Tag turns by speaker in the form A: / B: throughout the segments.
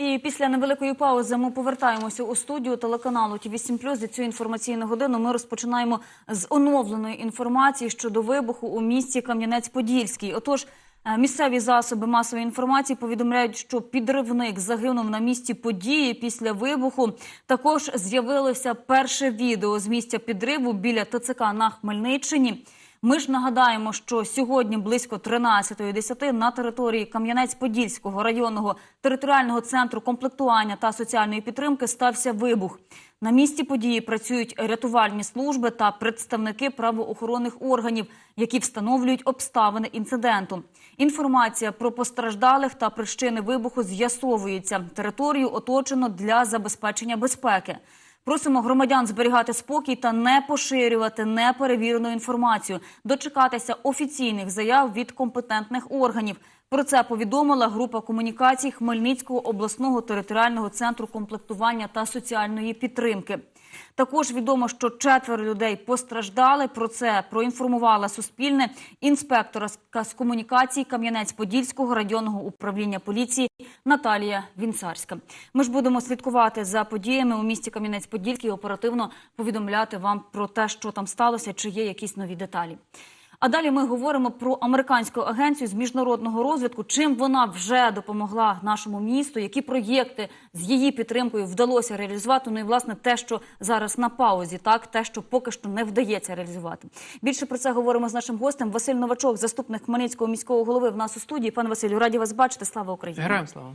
A: І після невеликої паузи ми повертаємося у студію телеканалу ТВ 7 За цю інформаційну годину ми розпочинаємо з оновленої інформації щодо вибуху у місті Кам'янець-Подільський. Отож, е, місцеві засоби масової інформації повідомляють, що підривник загинув на місці події після вибуху. Також з'явилося перше відео з місця підриву біля ТЦК на Хмельниччині. Ми ж нагадаємо, що сьогодні близько 13.10 на території Кам'янець-Подільського районного територіального центру комплектування та соціальної підтримки стався вибух. На місці події працюють рятувальні служби та представники правоохоронних органів, які встановлюють обставини інциденту. Інформація про постраждалих та причини вибуху з'ясовується. Територію оточено для забезпечення безпеки. Просимо громадян зберігати спокій та не поширювати неперевірену інформацію, дочекатися офіційних заяв від компетентних органів. Про це повідомила група комунікацій Хмельницького обласного територіального центру комплектування та соціальної підтримки. Також відомо, що четверо людей постраждали. Про це проінформувала Суспільне інспектора з комунікацій Кам'янець-Подільського районного управління поліції Наталія Вінцарська. Ми ж будемо слідкувати за подіями у місті Кам'янець-Подільський і оперативно повідомляти вам про те, що там сталося, чи є якісь нові деталі. А далі ми говоримо про американську агенцію з міжнародного розвитку. Чим вона вже допомогла нашому місту, які проєкти з її підтримкою вдалося реалізувати. Ну і власне те, що зараз на паузі, так те, що поки що не вдається реалізувати. Більше про це говоримо з нашим гостем. Василь Новачок, заступник Хмельницького міського голови, в нас у студії. Пане Василю, раді вас бачити. Слава Україні!
B: Героям слава!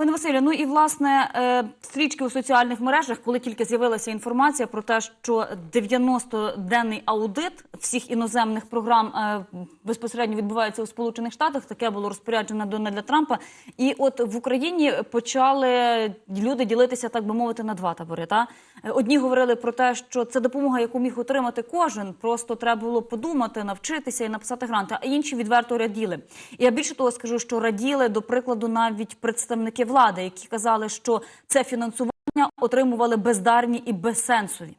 A: Пане Василю, ну і власне е, стрічки у соціальних мережах, коли тільки з'явилася інформація про те, що 90-денний аудит всіх іноземних програм е, безпосередньо відбувається у Сполучених Штатах, таке було розпоряджено Дональда Трампа. І от в Україні почали люди ділитися, так би мовити, на два табори. Та одні говорили про те, що це допомога, яку міг отримати кожен, просто треба було подумати, навчитися і написати гранти. А інші відверто раділи. Я більше того скажу, що раділи до прикладу навіть представники влади, які казали, що це фінансування отримували бездарні і безсенсові.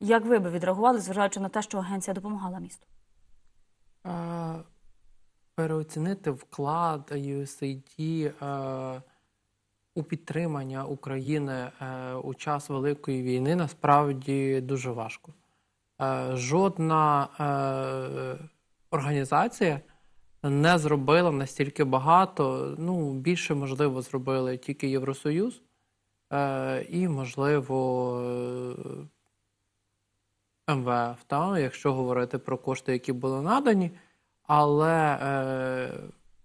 A: Як ви би відреагували, зважаючи на те, що агенція допомагала місту?
B: Е, переоцінити вклад USAID е, у підтримання України е, у час Великої війни насправді дуже важко. Е, жодна е, організація не зробила настільки багато. Ну, більше, можливо, зробили тільки Євросоюз е, і, можливо, е, МВФ, та, якщо говорити про кошти, які були надані. Але е,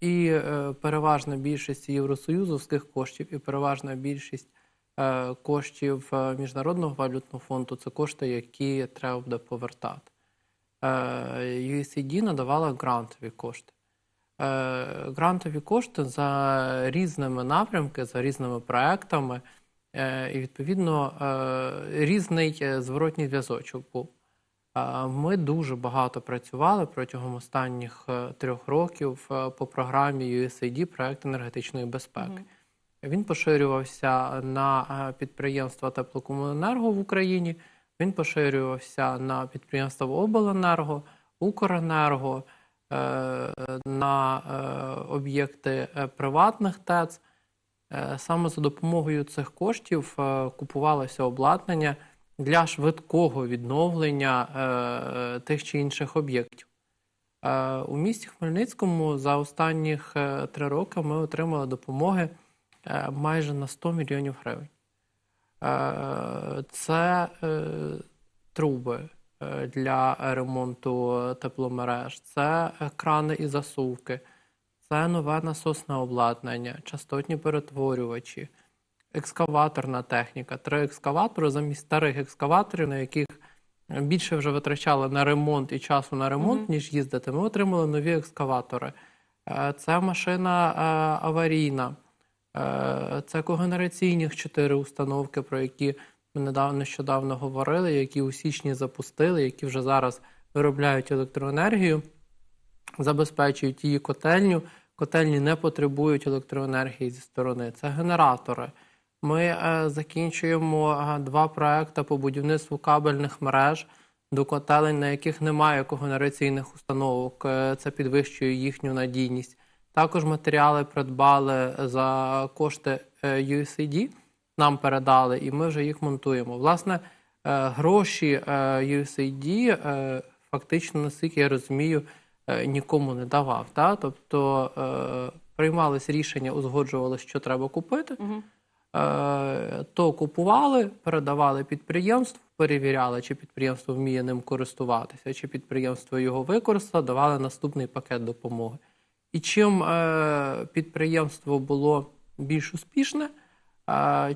B: і е, переважна більшість євросоюзовських коштів, і переважна більшість е, коштів е, Міжнародного валютного фонду це кошти, які треба буде повертати. USAID надавала грантові кошти. Е, грантові кошти за різними напрямками, за різними проектами, е, і відповідно е, різний зворотній зв'язочок був. Ми дуже багато працювали протягом останніх трьох років по програмі USAID проект енергетичної безпеки. Він поширювався на підприємства теплокомуненерго в Україні. Він поширювався на підприємства обленерго, Укренерго, на е, об'єкти е, приватних ТЕЦ. Е, Саме за допомогою цих коштів е, купувалося обладнання для швидкого відновлення е, тих чи інших об'єктів. Е, У місті Хмельницькому за останніх е, три роки ми отримали допомоги е, майже на 100 мільйонів гривень. Е, Це е, труби е, для ремонту тепломереж, це крани і засувки, це нове насосне обладнання, частотні перетворювачі, екскаваторна техніка. Три екскаватори замість старих екскаваторів, на яких більше вже витрачали на ремонт і часу на ремонт,
A: Мгм.
B: ніж їздити. Ми отримали нові екскаватори. Е, Це машина е, аварійна. Е, Це когенераційних чотири установки, про які ми недавно нещодавно говорили, які у січні запустили, які вже зараз виробляють електроенергію, забезпечують її котельню. Котельні не потребують електроенергії зі сторони. Це генератори. Ми е, закінчуємо е, два проекти по будівництву кабельних мереж до котелень, на яких немає когенераційних установок. Е, Це підвищує їхню надійність. Також матеріали придбали за кошти USAID, нам передали, і ми вже їх монтуємо. Власне, е, гроші е, USAID е, фактично, наскільки я розумію, е, нікому не давав. Та? Тобто е, приймались рішення, узгоджували, що треба купити. Е, то купували, передавали підприємству, перевіряли, чи підприємство вміє ним користуватися, чи підприємство його використало, давали наступний пакет допомоги. І чим е, підприємство було більш успішне, е,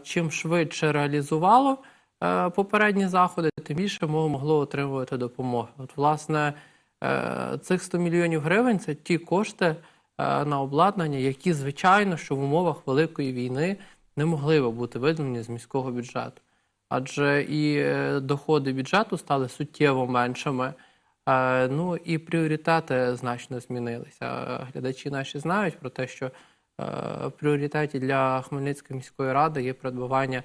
B: чим швидше реалізувало е, попередні заходи, тим більше мо- могло отримувати допомоги. От, власне, е, цих 100 мільйонів гривень це ті кошти е, на обладнання, які, звичайно, що в умовах великої війни не могли би бути виділені з міського бюджету. Адже і доходи бюджету стали суттєво меншими. Ну і пріоритети значно змінилися. Глядачі наші знають про те, що в пріоритеті для Хмельницької міської ради є придбавання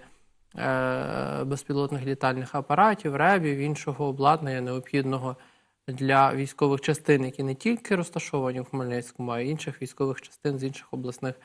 B: е, безпілотних літальних апаратів, ребів, іншого обладнання необхідного для військових частин, які не тільки розташовані в Хмельницькому, а й інших військових частин з інших обласних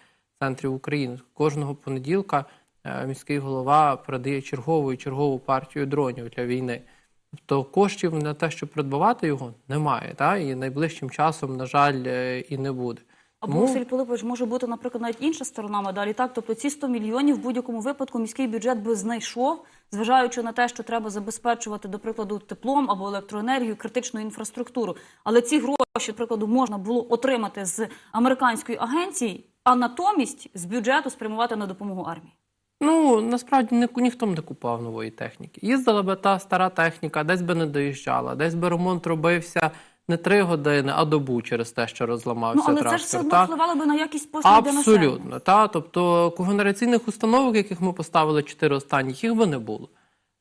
B: центрів України. Кожного понеділка е, міський голова передає чергову і чергову партію дронів для війни. Тобто коштів на те, щоб придбавати його, немає. Та? І найближчим часом, на жаль, е, і не буде.
A: Або
B: Тому-
A: Василь Пилипович може бути, наприклад, навіть інша сторона медалі. Так, тобто ці 100 мільйонів в будь-якому випадку міський бюджет би знайшов, зважаючи на те, що треба забезпечувати, до прикладу, теплом або електроенергію, критичну інфраструктуру. Але ці гроші, до прикладу, можна було отримати з американської агенції, а натомість з бюджету спрямувати на допомогу армії.
B: Ну, насправді ні, ніхто б не купував нової техніки. Їздила би та стара техніка, десь би не доїжджала, десь би ремонт робився не три години, а добу через те, що розламався
A: Ну але
B: трактор.
A: це ж все одно впливало би на якість послуг для.
B: Абсолютно, та тобто когенераційних установок, яких ми поставили чотири останніх, їх би не було.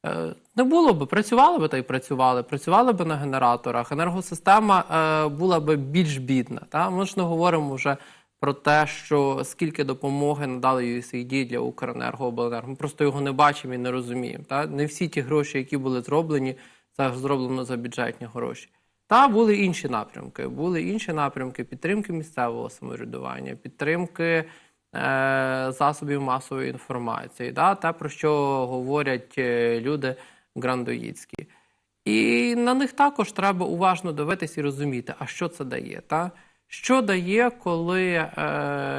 B: Е, Не було б, працювали би та й працювали, працювали б на генераторах. Енергосистема е, була б більш бідна. Та ми ж не говоримо вже про те, що скільки допомоги надали USAID для Укренерго обленерго. Ми просто його не бачимо і не розуміємо. Та не всі ті гроші, які були зроблені, це зроблено за бюджетні гроші. Та були інші напрямки. Були інші напрямки підтримки місцевого самоврядування, підтримки е, засобів масової інформації, да, те, про що говорять е, люди грандоїдські. І на них також треба уважно дивитися і розуміти, а що це дає. Та? Що дає, коли е,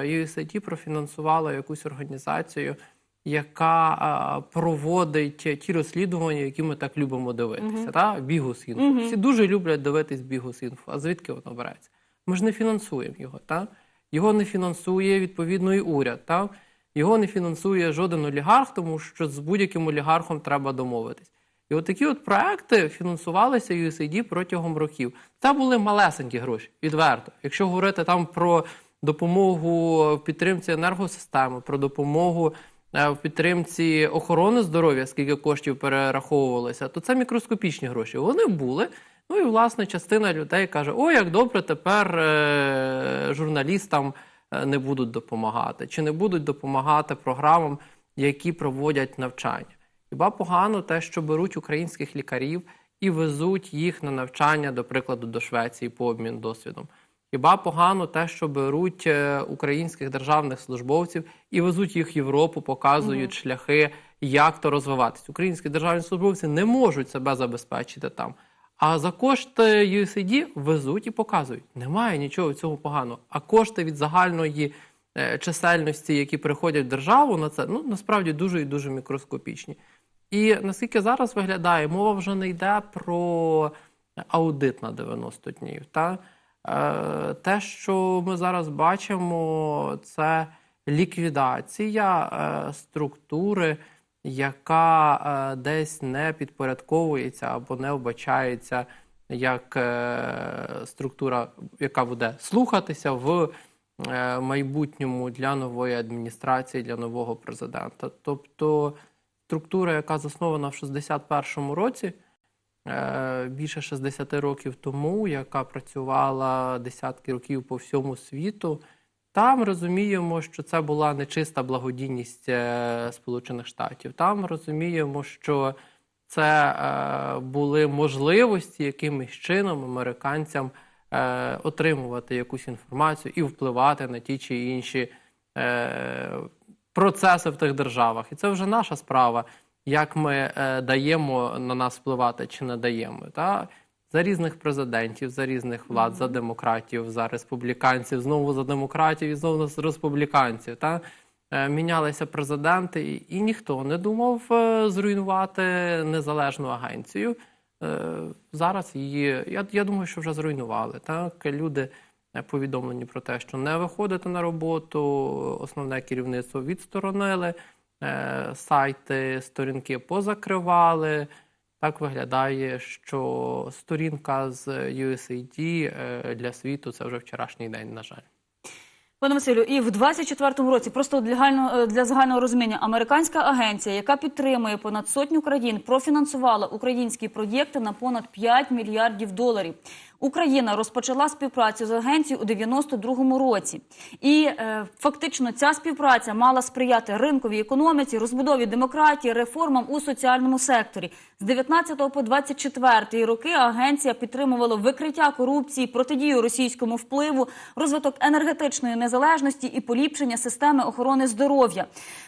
B: USAID профінансувала якусь організацію, яка проводить ті розслідування, які ми так любимо дивитися, та? Бігус.Інфо. Всі дуже люблять дивитись Бігус.Інфо. А звідки воно береться? Ми ж не фінансуємо його. Та? Його не фінансує відповідно і уряд. Та? Його не фінансує жоден олігарх, тому що з будь-яким олігархом треба домовитись. І от такі от проекти фінансувалися USAID протягом років. Це були малесенькі гроші, відверто. Якщо говорити там про допомогу в підтримці енергосистеми, про допомогу в підтримці охорони здоров'я, скільки коштів перераховувалося, то це мікроскопічні гроші. Вони були. Ну і власне частина людей каже: о, як добре, тепер е, журналістам е, не будуть допомагати, чи не будуть допомагати програмам, які проводять навчання. Хіба погано те, що беруть українських лікарів і везуть їх на навчання, до прикладу, до Швеції по обмін досвідом? Хіба погано те, що беруть е, українських державних службовців і везуть їх в Європу, показують шляхи, як то розвиватись? Українські державні службовці не можуть себе забезпечити там. А за кошти USAID везуть і показують. Немає нічого в цьому поганого. А кошти від загальної е, чисельності, які приходять в державу на це, ну насправді дуже і дуже мікроскопічні. І наскільки зараз виглядає, мова вже не йде про аудит на 90 днів. Та? Е, Те, що ми зараз бачимо, це ліквідація е, структури, яка е, десь не підпорядковується або не вбачається як структура, яка буде слухатися в майбутньому для нової адміністрації, для нового президента. Тобто структура, яка заснована в 61-му році, більше 60 років тому, яка працювала десятки років по всьому світу. Там розуміємо, що це була не чиста благодійність е, Сполучених Штатів. Там розуміємо, що це е, були можливості якимось чином американцям е, отримувати якусь інформацію і впливати на ті чи інші е, процеси в тих державах. І це вже наша справа, як ми е, даємо на нас впливати чи не даємо. Та? За різних президентів, за різних влад, за демократів, за республіканців, знову за демократів і знову за республіканців. Та? Е, Мінялися президенти, і, і ніхто не думав е, зруйнувати незалежну агенцію. Зараз її, я, я думаю, що вже зруйнували. Так? Люди повідомлені про те, що не виходити на роботу, основне керівництво відсторонили, сайти, сторінки позакривали. Так виглядає, що сторінка з USAID е, для світу це вже вчорашній день, на жаль.
A: Пане Василю, і в 24-му році, просто для, гально- для загального розуміння, американська агенція, яка підтримує понад сотню країн, профінансувала українські проєкти на понад 5 мільярдів доларів. Україна розпочала співпрацю з агенцією у 92-му році, і е, фактично ця співпраця мала сприяти ринковій економіці, розбудові демократії, реформам у соціальному секторі. З 19 по 24 роки агенція підтримувала викриття корупції, протидію російському впливу, розвиток енергетичної незалежності і поліпшення системи охорони здоров'я.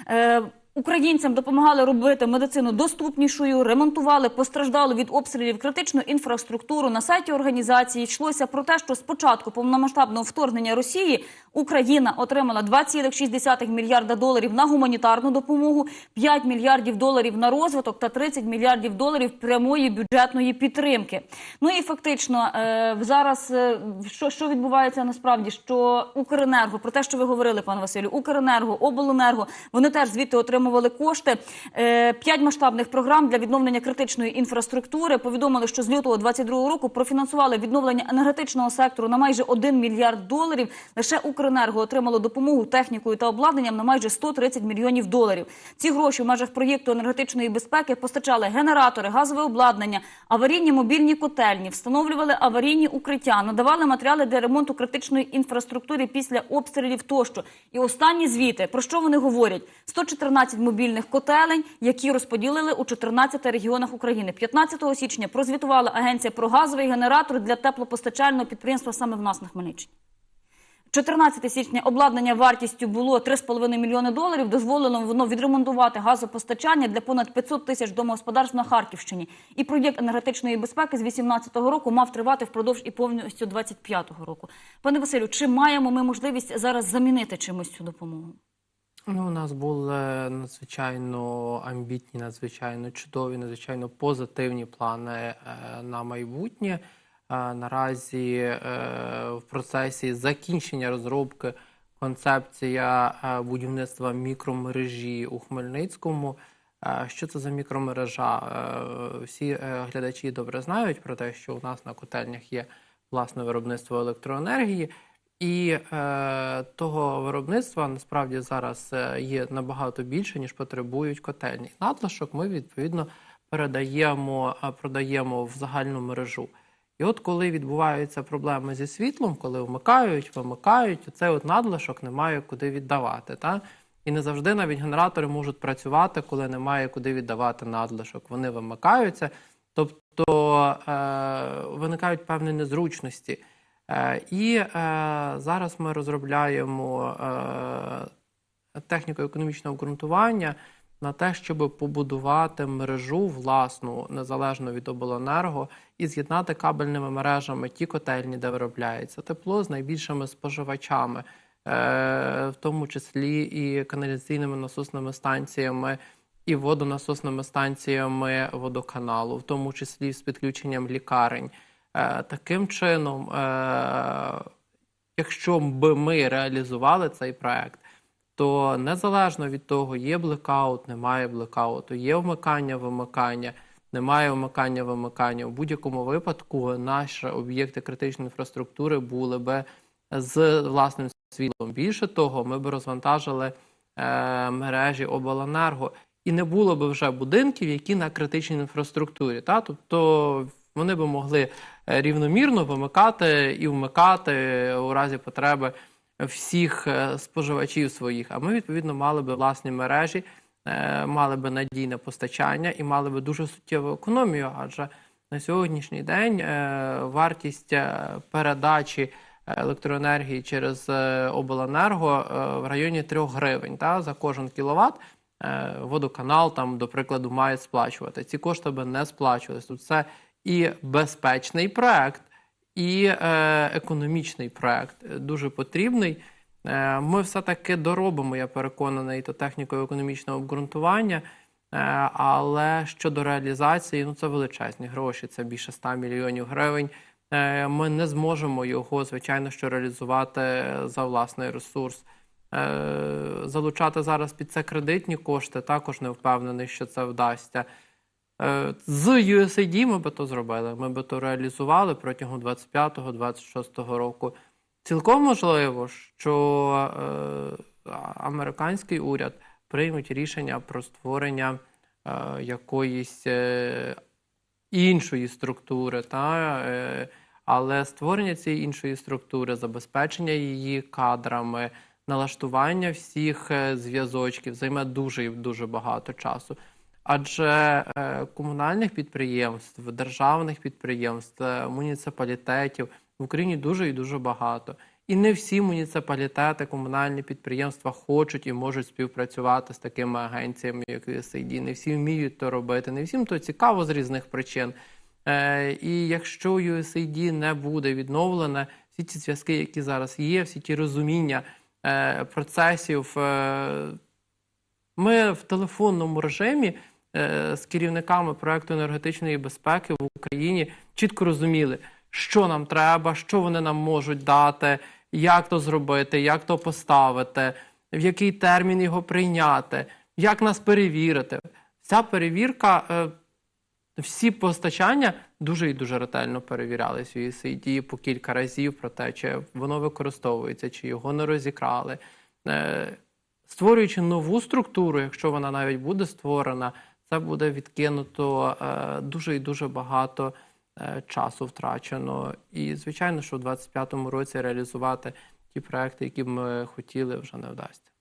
A: Е, Українцям допомагали робити медицину доступнішою, ремонтували постраждалу від обстрілів критичну інфраструктуру. На сайті організації йшлося про те, що з початку повномасштабного вторгнення Росії Україна отримала 2,6 мільярда доларів на гуманітарну допомогу, 5 мільярдів доларів на розвиток та 30 мільярдів доларів прямої бюджетної підтримки. Ну і фактично е, зараз е, що, що відбувається насправді? Що Укренерго про те, що ви говорили, пане Василю, Укренерго, Обленерго, вони теж звідти отримували кошти. Е, П'ять масштабних програм для відновлення критичної інфраструктури повідомили, що з лютого 22 року профінансували відновлення енергетичного сектору на майже 1 мільярд доларів. Лише Укренерго отримало допомогу технікою та обладнанням на майже 130 мільйонів доларів. Ці гроші в межах проєкту енергетичної безпеки постачали генератори, газове обладнання, аварійні мобільні котельні, встановлювали аварійні укриття, надавали матеріали для ремонту критичної інфраструктури після обстрілів тощо. І останні звіти про що вони говорять? 114 мобільних котелень, які розподілили у 14 регіонах України. 15 січня прозвітувала агенція про газовий генератор для теплопостачального підприємства саме в нас на Хмельниччині. 14 січня обладнання вартістю було 3,5 мільйони доларів. Дозволено воно відремонтувати газопостачання для понад 500 тисяч домогосподарств на Харківщині. І проєкт енергетичної безпеки з 2018 року мав тривати впродовж і повністю 2025 року. Пане Василю, чи маємо ми можливість зараз замінити чимось цю допомогу?
B: Ну, у нас були надзвичайно амбітні, надзвичайно чудові, надзвичайно позитивні плани е, на майбутнє. Е, Наразі е, в процесі закінчення розробки концепція будівництва мікромережі у Хмельницькому. Що це за мікромережа? Всі глядачі добре знають про те, що у нас на котельнях є власне виробництво електроенергії. І е, того виробництва насправді зараз е, є набагато більше, ніж потребують котельні. Надлишок ми відповідно передаємо, е, продаємо в загальну мережу. І от коли відбуваються проблеми зі світлом, коли вмикають, вимикають, цей от надлишок немає куди віддавати. Та? І не завжди навіть генератори можуть працювати, коли немає куди віддавати надлишок. Вони вимикаються, тобто е, виникають певні незручності. Е, І е, зараз ми розробляємо е, техніко-економічне обґрунтування на те, щоб побудувати мережу власну незалежно від обленерго і з'єднати кабельними мережами ті котельні, де виробляється тепло з найбільшими споживачами, в тому числі і каналізаційними насосними станціями. І водонасосними станціями водоканалу, в тому числі з підключенням лікарень. Е, Таким чином, е, якщо б ми реалізували цей проект, то незалежно від того, є блекаут, немає блекауту, є вмикання, вимикання, немає вмикання, вимикання. У будь-якому випадку наші об'єкти критичної інфраструктури були би з власним світлом. Більше того, ми б розвантажили е, мережі обленерго, і не було б вже будинків, які на критичній інфраструктурі. Та? Тобто вони б могли рівномірно вимикати і вмикати у разі потреби всіх е, споживачів своїх. А ми відповідно мали би власні мережі, е, мали би надійне постачання і мали би дуже суттєву економію, адже На сьогоднішній день е, вартість е, передачі електроенергії через е, обленерго е, в районі 3 гривень та, за кожен кіловат. Е, Водоканал там, до прикладу, має сплачувати. Ці кошти би не сплачувалися. Тут це і безпечний проект, і е, економічний проект е, дуже потрібний. Е, Ми все-таки доробимо, я переконаний, то техніко-економічне обґрунтування. Е, Але щодо реалізації, ну це величезні гроші, це більше 100 мільйонів гривень. Ми не зможемо його, звичайно, що реалізувати за власний ресурс. Залучати зараз під це кредитні кошти також не впевнений, що це вдасться. Е, З USAID ми би то зробили. Ми би то реалізували протягом 25-26 року. Цілком можливо, що е, американський уряд приймуть рішення про створення е, якоїсь іншої структури, та, але створення цієї іншої структури, забезпечення її кадрами, налаштування всіх зв'язочків займе дуже дуже багато часу. Адже е, комунальних підприємств, державних підприємств, е, муніципалітетів в Україні дуже і дуже багато. І не всі муніципалітети, комунальні підприємства хочуть і можуть співпрацювати з такими агенціями, як USAID. Не всі вміють то робити, не всім то цікаво з різних причин. Е, і якщо USAID не буде відновлене, всі ці зв'язки, які зараз є, всі ті розуміння процесів. Ми в телефонному режимі з керівниками проекту енергетичної безпеки в Україні чітко розуміли, що нам треба, що вони нам можуть дати, як то зробити, як то поставити, в який термін його прийняти, як нас перевірити. Ця перевірка, е, всі постачання дуже і дуже ретельно перевірялись в USAID по кілька разів про те, чи воно використовується, чи його не розікрали. Е, Створюючи нову структуру, якщо вона навіть буде створена, це буде відкинуто е, дуже і дуже багато е, часу втрачено. І, звичайно, що в 2025 році реалізувати ті проекти, які б ми хотіли, вже не вдасться.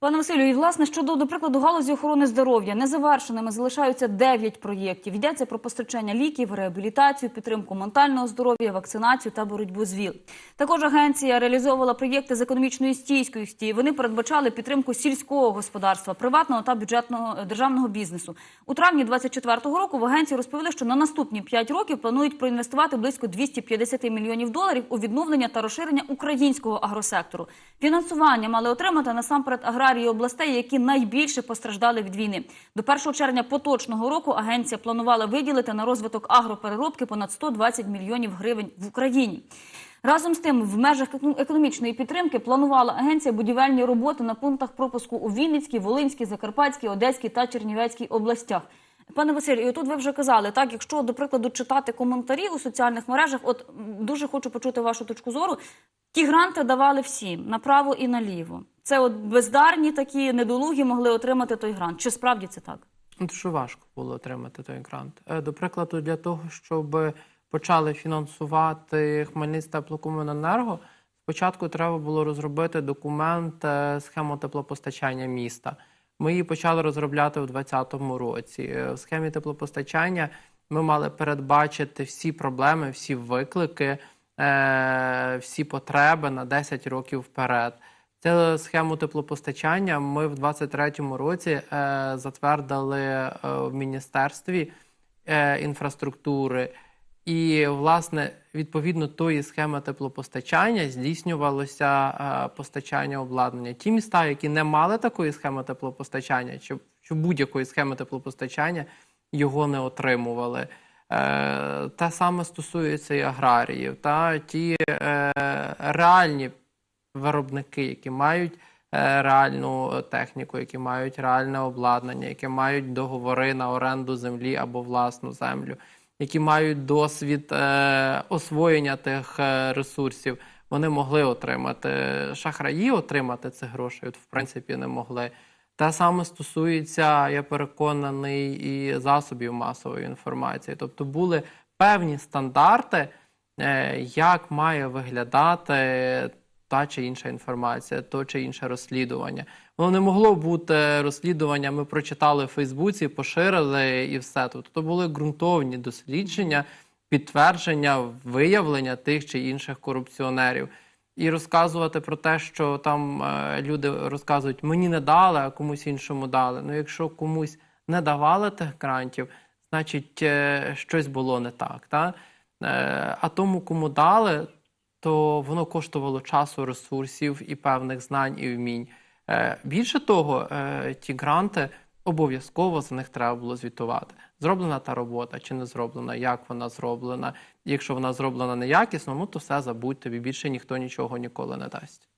A: Пане Василю, і власне щодо до прикладу галузі охорони здоров'я незавершеними залишаються 9 проєктів. Йдеться про постачання ліків, реабілітацію, підтримку ментального здоров'я, вакцинацію та боротьбу з ВІЛ. Також агенція реалізовувала проєкти з економічної стійкості. Вони передбачали підтримку сільського господарства, приватного та бюджетного е, державного бізнесу. У травні 2024 року в агенції розповіли, що на наступні 5 років планують проінвестувати близько 250 мільйонів доларів у відновлення та розширення українського агросектору. Фінансування мали отримати насамперед аграрії областей, які найбільше постраждали від війни. До 1 червня поточного року агенція планувала виділити на розвиток агропереробки понад 120 мільйонів гривень в Україні. Разом з тим, в межах економічної підтримки планувала агенція будівельні роботи на пунктах пропуску у Вінницькій, Волинській, Закарпатській, Одеській та Чернівецькій областях. Пане Василю, і отут ви вже казали, так, якщо, до прикладу, читати коментарі у соціальних мережах, от дуже хочу почути вашу точку зору. Ті гранти давали всім направо і наліво. Це от бездарні такі недолугі могли отримати той грант. Чи справді це так?
B: Дуже важко було отримати той грант. Е, До прикладу, для того, щоб почали фінансувати Хмельницьке теплокомуненерго, спочатку треба було розробити документ е, схему теплопостачання міста. Ми її почали розробляти у 2020 році. Е, В схемі теплопостачання ми мали передбачити всі проблеми, всі виклики, всі потреби на 10 років вперед. Цю схему теплопостачання ми в 2023 році е, затвердили е, в Міністерстві е, інфраструктури. І, власне, відповідно тої схеми теплопостачання здійснювалося постачання обладнання. Ті міста, які не мали такої схеми теплопостачання, чи, чи будь-якої схеми теплопостачання, його не отримували. Те саме стосується і аграріїв. Та ті е, реальні виробники, які мають е, реальну е, техніку, які мають реальне обладнання, які мають договори на оренду землі або власну землю, які мають досвід е, освоєння тих ресурсів, вони могли отримати шахраї, отримати цих грошей, от в принципі не могли. Те саме стосується, я переконаний, і засобів масової інформації. Тобто були певні стандарти, як має виглядати та чи інша інформація, то чи інше розслідування. Воно не могло бути розслідування. Ми прочитали в Фейсбуці, поширили і все. Тобто то були ґрунтовні дослідження, підтвердження, виявлення тих чи інших корупціонерів. І розказувати про те, що там е, люди розказують, мені не дали, а комусь іншому дали. Ну, якщо комусь не давали тих грантів, значить е, щось було не так. Та? Е, а тому, кому дали, то воно коштувало часу, ресурсів і певних знань і вмінь. Е, більше того, е, ті гранти обов'язково за них треба було звітувати. Зроблена та робота чи не зроблена, як вона зроблена. Якщо вона зроблена неякісно, ну то все забудь, тобі більше ніхто нічого ніколи не дасть.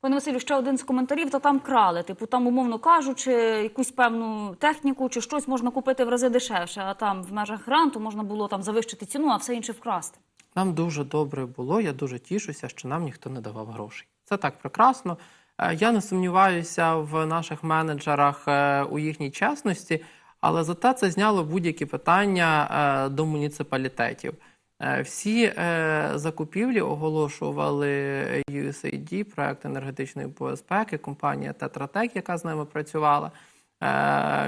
A: Пане Василю, ще один з коментарів, то там крали. Типу, там, умовно кажучи, якусь певну техніку чи щось можна купити в рази дешевше, а там в межах гранту можна було там завищити ціну, а все інше вкрасти.
B: Нам дуже добре було. Я дуже тішуся, що нам ніхто не давав грошей. Це так прекрасно. Е, Я не сумніваюся в наших менеджерах е, у їхній чесності, але зате це зняло будь-які питання е, до муніципалітетів. Всі закупівлі оголошували USAID, проект енергетичної безпеки, компанія Тетратек, яка з ними працювала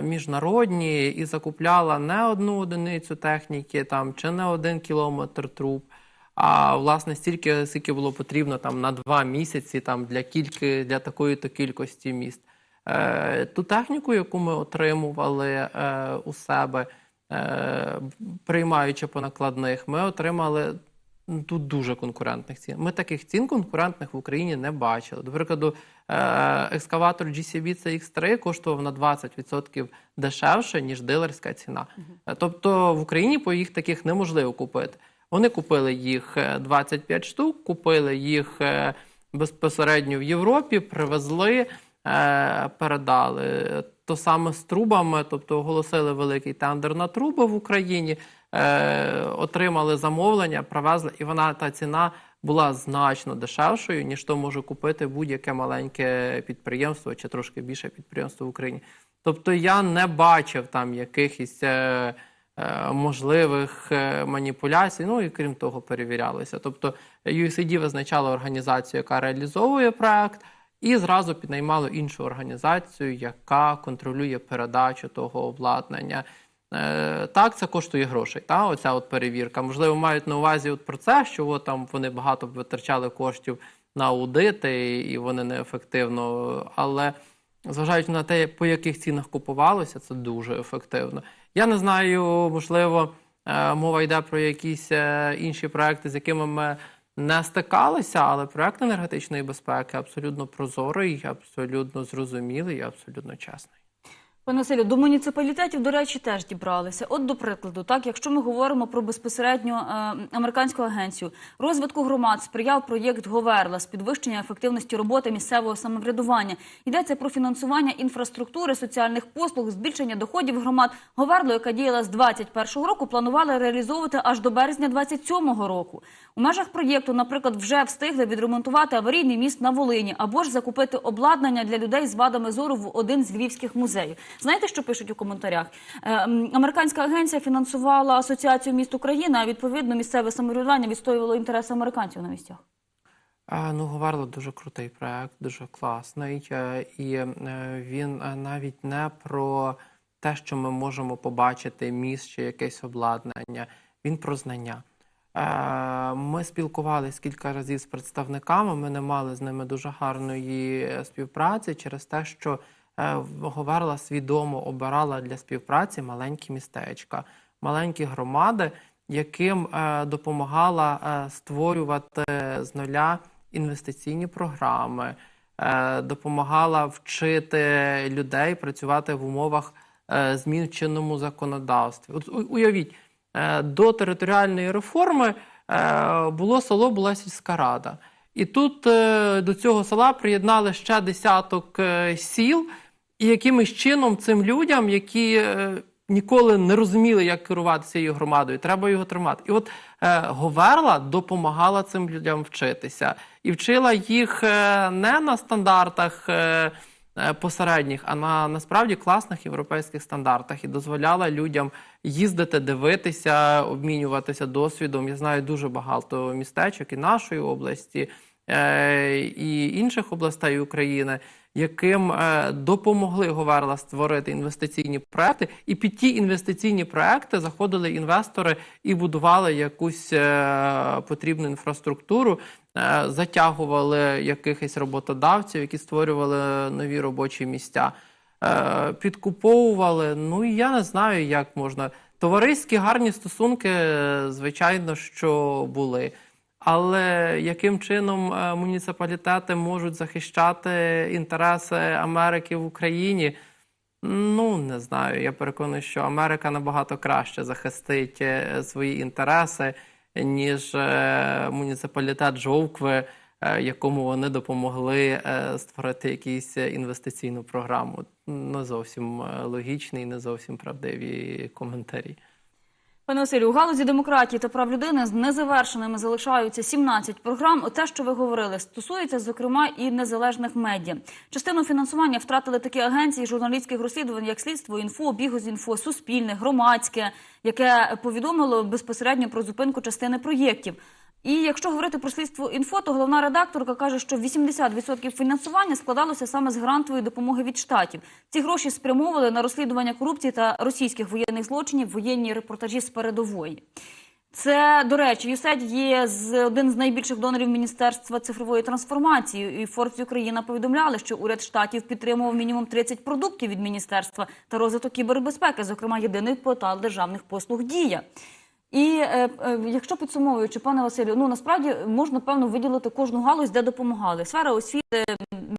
B: міжнародні і закупляла не одну одиницю техніки там чи не один кілометр труб. А власне стільки, скільки було потрібно там на два місяці там для кільки для такої то кількості міст. Е, ту техніку, яку ми отримували е, у себе, е, приймаючи по накладних, ми отримали тут дуже конкурентних цін. Ми таких цін конкурентних в Україні не бачили. До прикладу, е, екскаватор GCB CX3 коштував на 20% дешевше, ніж дилерська ціна. Е, Тобто в Україні по їх таких неможливо купити. Вони купили їх е, 25 штук, купили їх е, безпосередньо в Європі, привезли, е, передали. То саме з трубами, тобто оголосили великий тендер на труби в Україні, е, отримали замовлення, привезли, і вона та ціна була значно дешевшою, ніж то може купити будь-яке маленьке підприємство чи трошки більше підприємство в Україні. Тобто я не бачив там якихось е, е, можливих маніпуляцій. Ну і крім того, перевірялися. Тобто USAID визначала організацію, яка реалізовує проект. І зразу піднаймало іншу організацію, яка контролює передачу того обладнання. Е, так, це коштує грошей. Та? Оця от перевірка. Можливо, мають на увазі от про це, що от там вони багато витрачали коштів на аудити, і вони неефективно. Але зважаючи на те, по яких цінах купувалося, це дуже ефективно. Я не знаю, можливо, е, мова йде про якісь е, інші проекти, з якими ми не стикалися, але проект енергетичної безпеки абсолютно прозорий, абсолютно зрозумілий абсолютно чесний.
A: Пане Василю, до муніципалітетів, до речі, теж дібралися. От, до прикладу, так, якщо ми говоримо про безпосередньо е, американську агенцію розвитку громад, сприяв проєкт Говерла з підвищення ефективності роботи місцевого самоврядування. Йдеться про фінансування інфраструктури, соціальних послуг, збільшення доходів громад. Говерло, яка діяла з 21-го року, планували реалізовувати аж до березня 27-го року. У межах проєкту, наприклад, вже встигли відремонтувати аварійний міст на Волині або ж закупити обладнання для людей з вадами зору в один з львівських музеїв. Знаєте, що пишуть у коментарях? Е, американська агенція фінансувала асоціацію міст України, а відповідно місцеве самоврядування відстоювало інтереси американців на місцях.
B: Ну, Говерло дуже крутий проект, дуже класний. е, І е, він навіть не про те, що ми можемо побачити міст чи якесь обладнання. Він про знання. Ми спілкувалися кілька разів з представниками. Ми не мали з ними дуже гарної співпраці через те, що Говерла свідомо обирала для співпраці маленькі містечка, маленькі громади, яким е, допомагала е, створювати з нуля інвестиційні програми, е, допомагала вчити людей працювати в умовах е, змін в чинному законодавстві. От уявіть, е, до територіальної реформи е, було село, була сільська рада. І тут е, до цього села приєднали ще десяток е, сіл, і якимось чином цим людям, які е, ніколи не розуміли, як керувати цією громадою, треба його тримати. І от е, Говерла допомагала цим людям вчитися і вчила їх е, не на стандартах. Е, е, Посередніх, а на насправді класних європейських стандартах і дозволяла людям їздити, дивитися, обмінюватися досвідом. Я знаю дуже багато містечок і нашої області, і інших областей України, яким е, допомогли Говерла створити інвестиційні проекти, і під ті інвестиційні проекти заходили інвестори і будували якусь е, потрібну інфраструктуру, е, затягували якихось роботодавців, які створювали нові робочі місця, підкуповували. Ну я не знаю, як можна. Товариські гарні стосунки, звичайно, що були. Але яким чином е, муніципалітети можуть захищати інтереси Америки в Україні? Ну, не знаю. Я переконаний, що Америка набагато краще захистить е, свої інтереси, ніж е, муніципалітет Жовкви, якому вони допомогли створити якусь інвестиційну програму. Не зовсім логічні і не зовсім правдиві коментарі.
A: Пане Василю, у галузі демократії та прав людини з незавершеними залишаються 17 програм. Те, що ви говорили, стосується зокрема і незалежних медіа. Частину фінансування втратили такі агенції журналістських розслідувань, як слідство інфо, бігозінфо, суспільне, громадське, яке повідомило безпосередньо про зупинку частини проєктів. І якщо говорити про слідство інфо, то головна редакторка каже, що 80% фінансування складалося саме з грантової допомоги від штатів. Ці гроші спрямовували на розслідування корупції та російських воєнних злочинів, воєнні репортажі з передової. Це, до речі, USAID є з один з найбільших донорів Міністерства цифрової трансформації. І Forbes Україна повідомляли, що уряд штатів підтримував мінімум 30 продуктів від міністерства та розвиток кібербезпеки, зокрема єдиний портал державних послуг Дія. І е, е, якщо підсумовуючи, пане Василю, ну насправді можна певно виділити кожну галузь, де допомагали. Сфера освіти,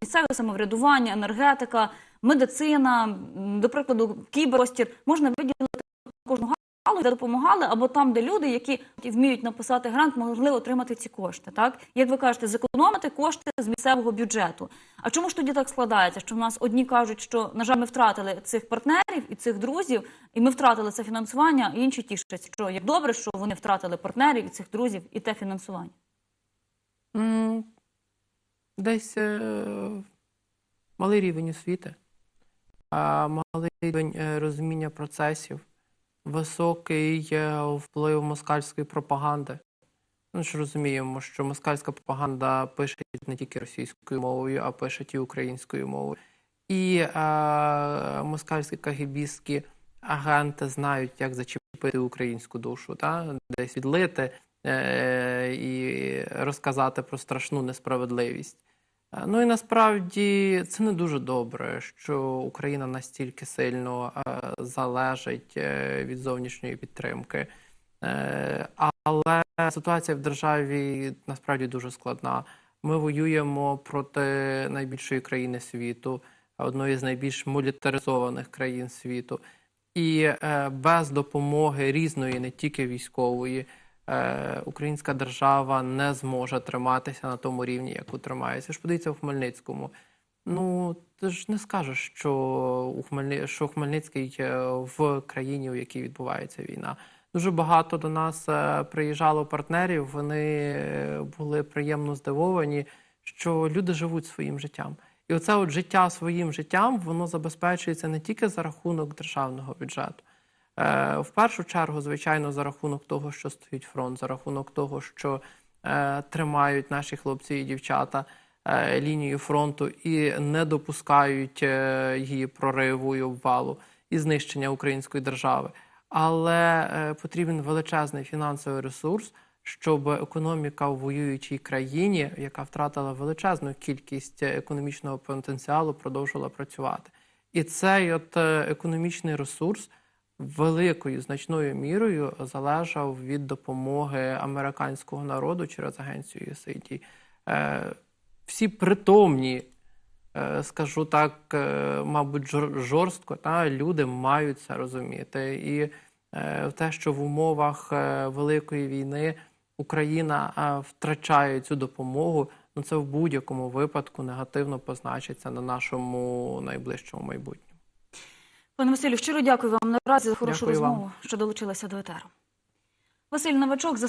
A: місцеве самоврядування, енергетика, медицина, до прикладу, кіберостір. Можна виділити кожну галузь, де допомагали, або там, де люди, які вміють написати грант, могли отримати ці кошти. Так як ви кажете, зекономити кошти з місцевого бюджету. А чому ж тоді так складається? Що в нас одні кажуть, що на жаль, ми втратили цих партнерів і цих друзів, і ми втратили це фінансування, а інші тішаться, що як добре, що вони втратили партнерів і цих друзів і те фінансування.
B: М, Десь е, малий рівень освіти, малий рівень е, розуміння процесів, високий вплив москальської пропаганди. Ми ж розуміємо, що москальська пропаганда пише не тільки російською мовою, а пише і українською мовою. І е, москальські кагібістські агенти знають, як зачепити українську душу, та? десь відлити е, і розказати про страшну несправедливість. Е, Ну і насправді це не дуже добре, що Україна настільки сильно е, залежить е, від зовнішньої підтримки. Але ситуація в державі насправді дуже складна. Ми воюємо проти найбільшої країни світу, одної з найбільш мілітаризованих країн світу. І без допомоги різної, не тільки військової, українська держава не зможе триматися на тому рівні, яку тримається. Ж подивіться в Хмельницькому. Ну, ти ж не скажеш, що у Хмельни... що Хмельницький е, в країні, у якій відбувається війна. Дуже багато до нас е, приїжджало партнерів. Вони е, були приємно здивовані, що люди живуть своїм життям. І оце от життя своїм життям воно забезпечується не тільки за рахунок державного бюджету. Е, В першу чергу, звичайно, за рахунок того, що стоїть фронт, за рахунок того, що е, тримають наші хлопці і дівчата е, лінію фронту і не допускають її прориву і обвалу і знищення української держави. Але потрібен величезний фінансовий ресурс, щоб економіка в воюючій країні, яка втратила величезну кількість економічного потенціалу, продовжувала працювати. І цей от економічний ресурс великою значною мірою залежав від допомоги американського народу через агенцію USAID. Е, Всі притомні, е, скажу так, е, мабуть, жорстко, та люди мають це розуміти. І те, що в умовах великої війни Україна втрачає цю допомогу, ну це в будь-якому випадку негативно позначиться на нашому найближчому майбутньому.
A: Пане Василю, щиро дякую вам наразі за хорошу
B: Дякую вам.
A: розмову, що долучилася до етеру. Василь Новачок, заступник